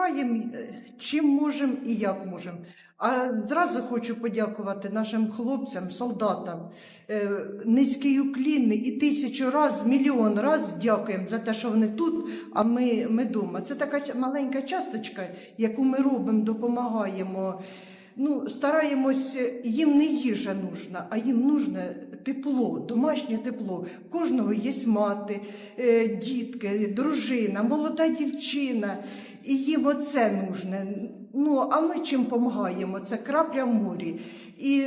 Допомагаємо е, чим можемо і як можемо. А зразу хочу подякувати нашим хлопцям, солдатам. Е, Низький уклін і тисячу раз, мільйон раз дякуємо за те, що вони тут, а ми, ми вдома. Це така маленька часточка, яку ми робимо, допомагаємо. Ну, стараємось, їм не їжа нужна, а їм нужне тепло, домашнє тепло. Кожного є мати, е, дітки, дружина, молода дівчина. І їм оце нужне. Ну, а ми чим допомагаємо? Це крапля в морі. І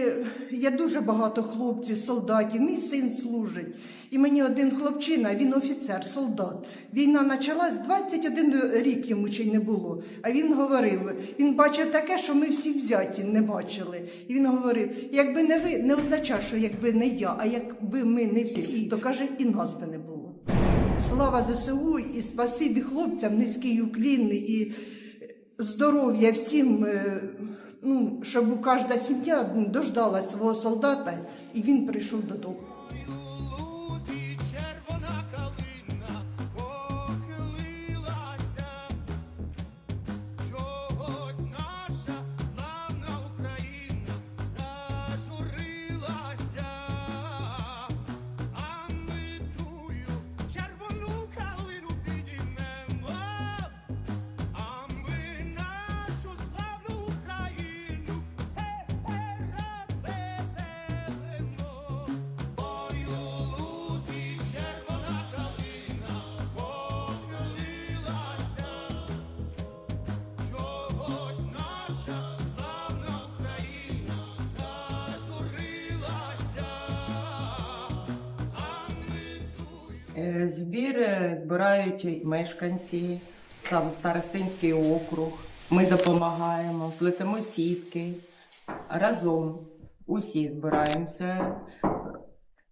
є дуже багато хлопців, солдатів. Мій син служить. І мені один хлопчина, він офіцер, солдат. Війна почалась 21 рік йому ще й не було. А він говорив, він бачив таке, що ми всі взяті не бачили. І він говорив: якби не ви, не означає, що якби не я, а якби ми не всі, то каже, і нас би не було. Слава ЗСУ і спасибі хлопцям, низький уклін і здоров'я всім, е, ну, щоб кожна сім'я дождала свого солдата, і він прийшов додому. Збір е, збирають мешканці, сам старостинський округ. Ми допомагаємо, плетемо сітки разом. Усі збираємося.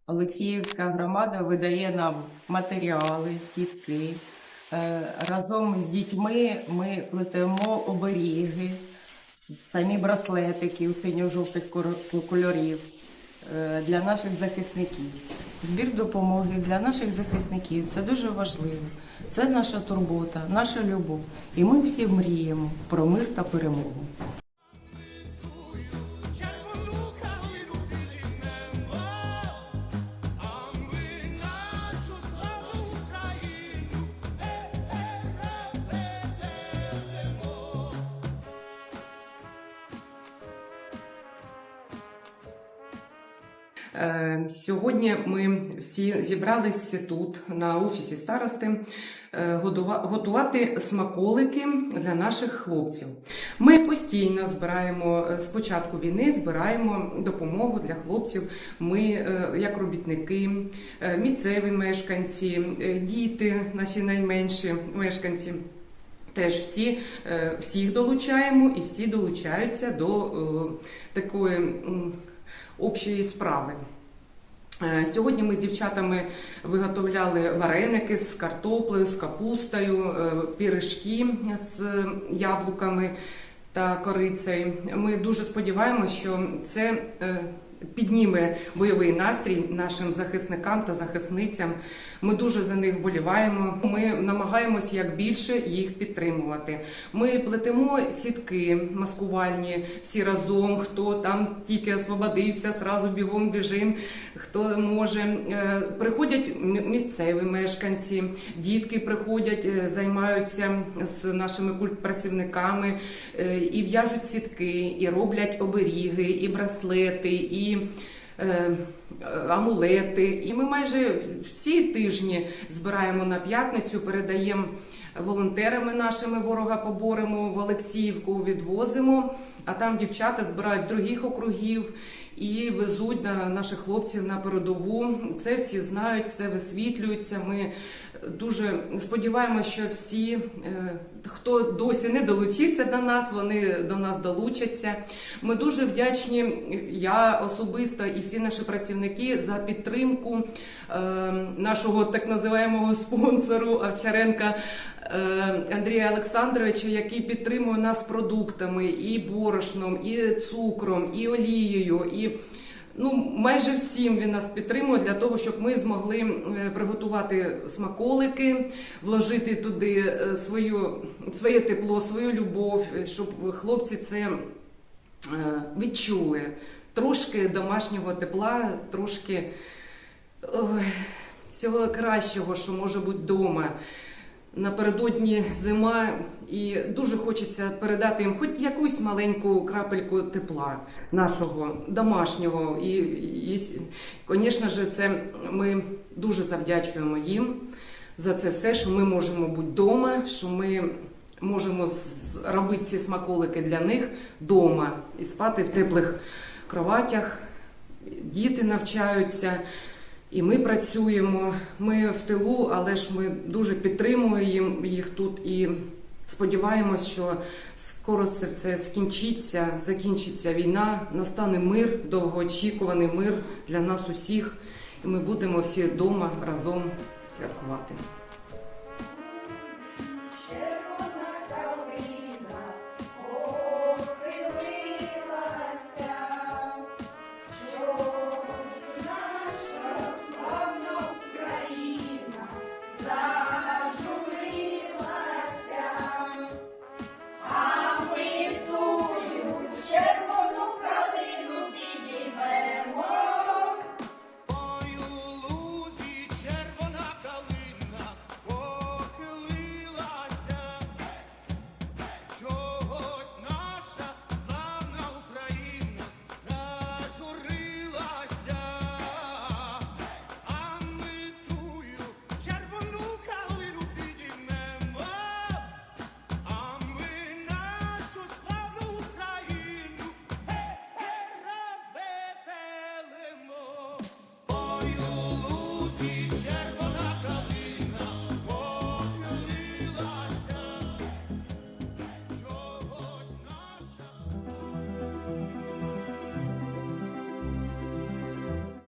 Олексіївська громада видає нам матеріали, сітки. Е, Разом з дітьми ми плетемо оберіги, самі браслетики у синьо-жовтих кольорів е, для наших захисників. Збір допомоги для наших захисників це дуже важливо. Це наша турбота, наша любов. І ми всі мріємо про мир та перемогу. Сьогодні ми всі зібралися тут, на офісі старости, е, готувати смаколики для наших хлопців. Ми постійно збираємо е, з початку війни, збираємо допомогу для хлопців. Ми, е, як робітники, е, місцеві мешканці, е, діти, наші найменші мешканці. Теж всі, е, всіх долучаємо і всі долучаються до е, такої общої справи. Е, Сьогодні ми з дівчатами виготовляли вареники з картоплею, з капустою, е, пиріжки з яблуками та корицею. Ми дуже сподіваємося, що це е, підніме бойовий настрій нашим захисникам та захисницям. Ми дуже за них вболіваємо. Ми намагаємося як більше їх підтримувати. Ми плетемо сітки маскувальні всі разом. Хто там тільки освободився, зразу бігом біжим. Хто може Е, приходять місцеві мешканці, дітки приходять, е, займаються з нашими культпрацівниками е, і в'яжуть сітки, і роблять оберіги, і браслети, і е, е, амулети. І ми майже всі тижні збираємо на п'ятницю, передаємо волонтерами нашими ворога поборемо в Олексіївку, відвозимо. А там дівчата збирають других округів і везуть на наших хлопців на передову. Це всі знають, це висвітлюється. Ми дуже сподіваємося, що всі, е, хто досі не долучився до нас, вони до нас долучаться. Ми дуже вдячні, я особисто і всі наші працівники за підтримку е, нашого так називаємого спонсору Овчаренка е, Андрія Олександровича, який підтримує нас продуктами і борошном, і цукром, і олією. і Ну, майже всім він нас підтримує для того, щоб ми змогли е, приготувати смаколики, вложити туди е, свою, своє тепло, свою любов, е, щоб хлопці це відчули. Трошки домашнього тепла, трошки ой, всього кращого, що може бути вдома. Напередодні зима, і дуже хочеться передати їм хоч якусь маленьку крапельку тепла нашого домашнього. І, і звісно ж, це ми дуже завдячуємо їм за це все, що ми можемо бути вдома, що ми можемо робити ці смаколики для них вдома і спати в теплих кроватях. Діти навчаються. І ми працюємо, ми в тилу, але ж ми дуже підтримуємо їх тут і сподіваємось, що скоро це все скінчиться, закінчиться війна, настане мир, довгоочікуваний мир для нас усіх, і ми будемо всі вдома разом святкувати. You.